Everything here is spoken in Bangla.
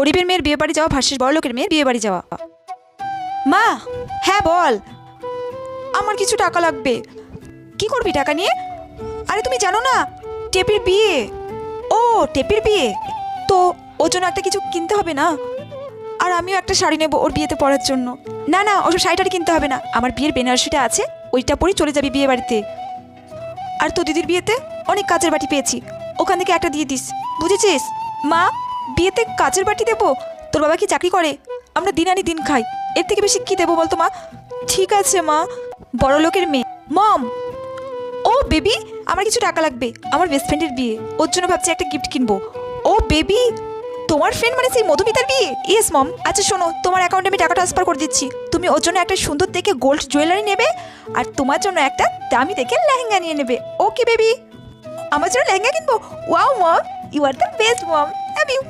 গরিবের মেয়ের বিয়ে বাড়ি যাওয়া ভার্সেস বড় লোকের মেয়ের বিয়ে বাড়ি যাওয়া। মা হ্যাঁ বল। আমার কিছু টাকা লাগবে। কি করবি টাকা নিয়ে? আরে তুমি জানো না, টেপির বিয়ে। ও, টেপির বিয়ে? তো ওর জন্য একটা কিছু কিনতে হবে না? আর আমিও একটা শাড়ি নেব ওর বিয়েতে পড়ার জন্য। না না, ওসব শাড়িটারি কিনতে হবে না। আমার বিয়ের বেনারসিটা আছে, ওইটা পরেই চলে যাবি বিয়ে বাড়িতে। আর তো দিদির বিয়েতে অনেক কাজের বাটি পেয়েছি। ওখান থেকে একটা দিয়ে দিস। বুঝেছিস? মা বিয়েতে কাচের বাটি দেবো? তোর বাবা কি চাকরি করে? আমরা দিন আনি দিন খাই। এর থেকে বেশি কি দেবো বলতো মা? ঠিক আছে মা। বড় লোকের মেয়ে। মম! ও বেবি, আমার কিছু টাকা লাগবে। আমার বেস্ট ফ্রেন্ডের বিয়ে। ওর জন্য ভাবছি একটা গিফট কিনবো। ও বেবি, তোমার ফ্রেন্ড মানে সেই মধুমিতার বিয়ে? ইয়েস মম আচ্ছা শোনো, তোমার অ্যাকাউন্টে আমি টাকা ট্রান্সফার করে দিচ্ছি। তুমি ওর জন্য একটা সুন্দর দেখে গোল্ড জুয়েলারি নেবে আর তোমার জন্য একটা দামি দেখে লেহেঙ্গা নিয়ে নেবে। ওকে বেবি আমার জন্য লেহেঙ্গা কিনবো? Wow mom you are the best mom love you